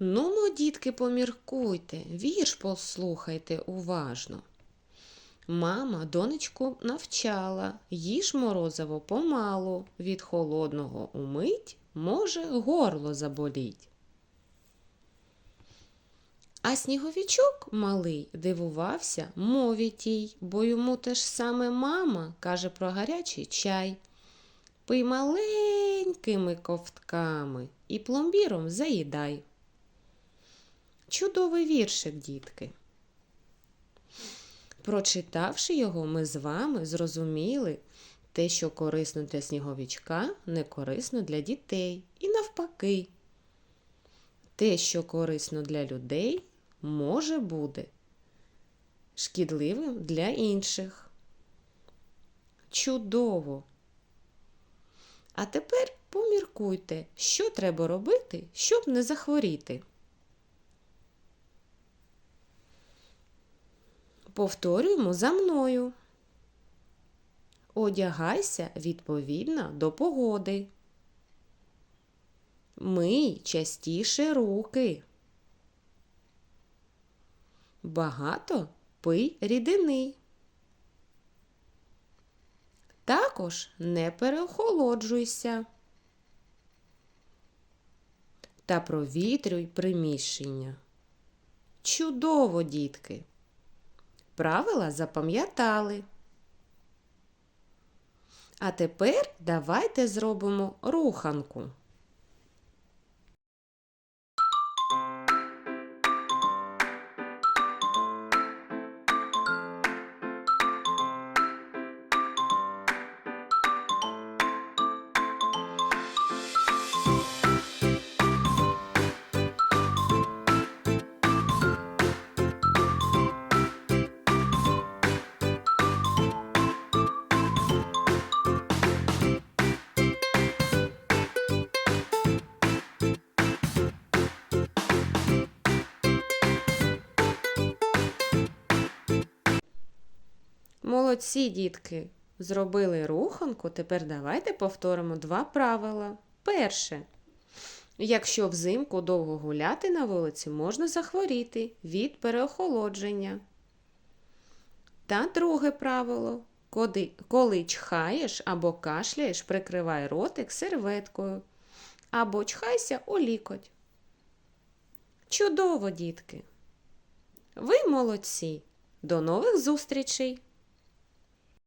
Нумо, дітки, поміркуйте, вірш послухайте уважно. Мама донечку навчала, їж морозиво помалу, від холодного умить може горло заболіть. А сніговічок малий дивувався мові тій, бо йому те ж саме мама каже про гарячий чай. Пий маленькими ковтками і пломбіром заїдай. Чудовий віршик, дітки. Прочитавши його, ми з вами зрозуміли те, що корисно для сніговичка, не корисно для дітей. І навпаки, те, що корисно для людей, може буде шкідливим для інших. Чудово! А тепер поміркуйте, що треба робити, щоб не захворіти. Повторюємо за мною. Одягайся відповідно до погоди. Мий частіше руки. Багато пий рідини. Також не переохолоджуйся. Та провітрюй приміщення. Чудово, дітки! Правила запам'ятали. А тепер давайте зробимо руханку. Молодці, дітки! Зробили руханку, тепер давайте повторимо два правила. Перше. Якщо взимку довго гуляти на вулиці, можна захворіти від переохолодження. Та друге правило. Коли, чхаєш або кашляєш, прикривай ротик серветкою або чхайся у лікоть. Чудово, дітки! Ви молодці! До нових зустрічей!